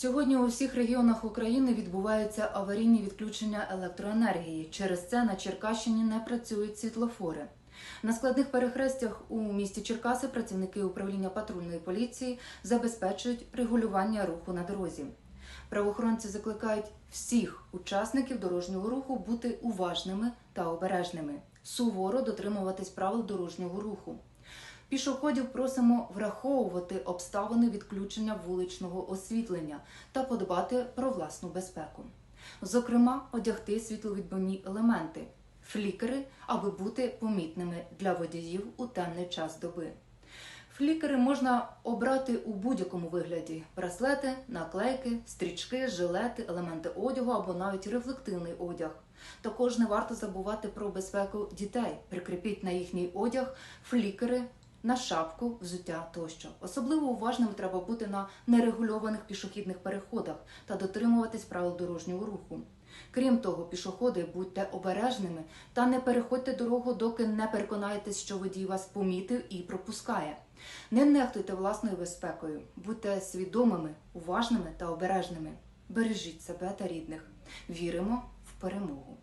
Сьогодні у всіх регіонах України відбуваються аварійні відключення електроенергії. Через це на Черкащині не працюють світлофори. На складних перехрестях у місті Черкаси працівники управління патрульної поліції забезпечують регулювання руху на дорозі. Правоохоронці закликають всіх учасників дорожнього руху бути уважними та обережними, суворо дотримуватись правил дорожнього руху. Пішоходів просимо враховувати обставини відключення вуличного освітлення та подбати про власну безпеку. Зокрема, одягти світловідбивні елементи, флікери, аби бути помітними для водіїв у темний час доби. Флікери можна обрати у будь-якому вигляді: браслети, наклейки, стрічки, жилети, елементи одягу або навіть рефлективний одяг. Також не варто забувати про безпеку дітей. Прикріпіть на їхній одяг флікери, на шапку, взуття тощо. Особливо уважним треба бути на нерегульованих пішохідних переходах та дотримуватись правил дорожнього руху. Крім того, пішоходи будьте обережними та не переходьте дорогу, доки не переконаєтесь, що водій вас помітив і пропускає. Не нехтуйте власною безпекою, будьте свідомими, уважними та обережними. Бережіть себе та рідних. Віримо в перемогу.